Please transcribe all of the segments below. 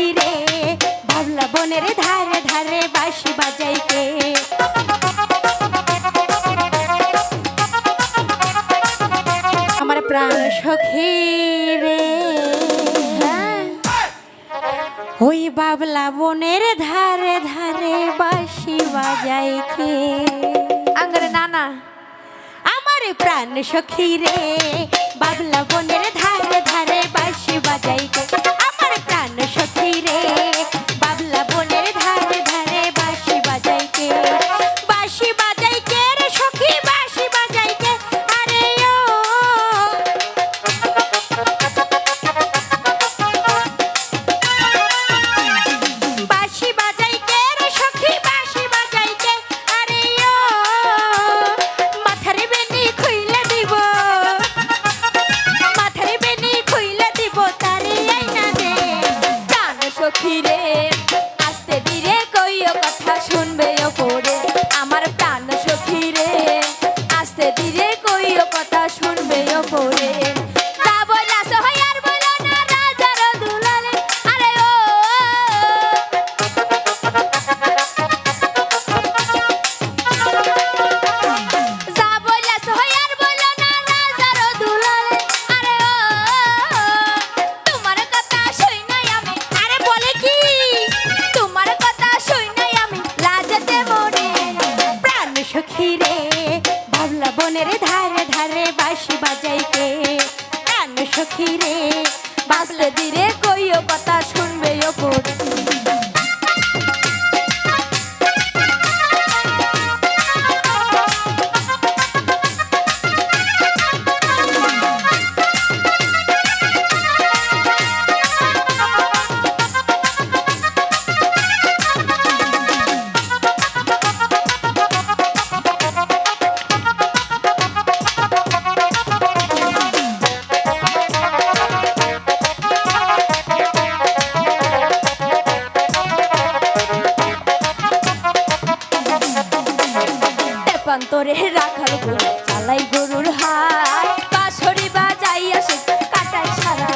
তীরে ভাবলা বনের ধারে ধারে বাঁশি বাজাইতে আমার প্রাণ সখী ওই বাবলা বনের ধারে ধারে বাঁশি আঙ্গরে নানা আমার প্রাণ সখী রে বাবলা বনের day. বনের ধারে ধারে বাজাই কে কান সখী রে বাসলে দিরে কইও কথা শুনবে ও পড়ি ওরে রাখাল গরু চালাই গরুর হাট বাঁশরি বাজাইয়া সে কাটাই সারা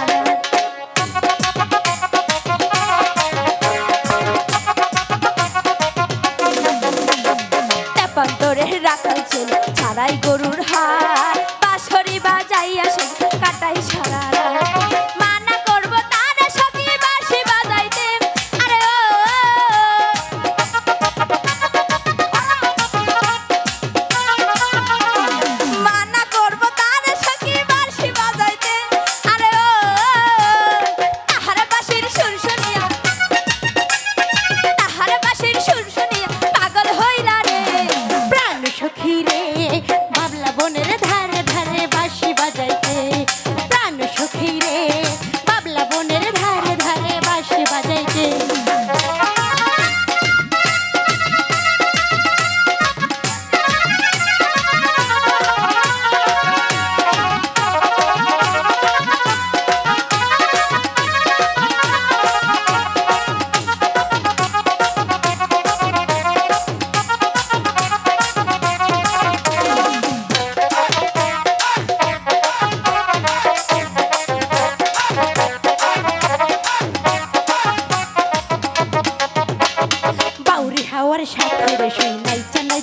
রাখাল চলে ছাড়াই গো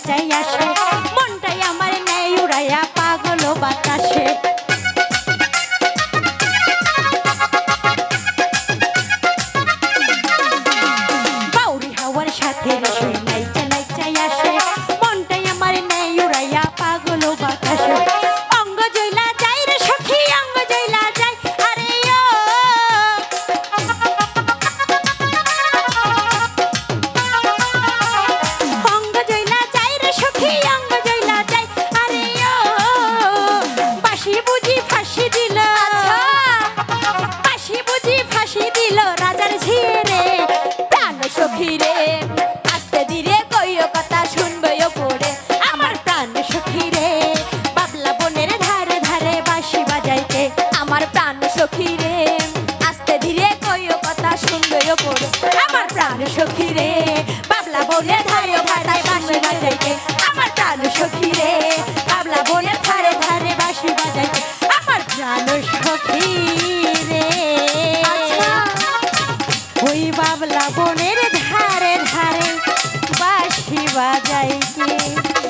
চাই আসে মনটাই আমার নেয় উড়াইয়া পাগল বাতাসে। আমার প্রাণ সখী রে পাগলা বলে ধারে ভাটায় বাসি বাজাইতে। আমার প্রাণ সখী রে পাগলা বলে ধারে ধারে বাসি বাজাইতে। আমার প্রাণ সখী রে। আচ্ছা। ওই বাবলা বনের ধারে ধারে বাসি বাজাইতে।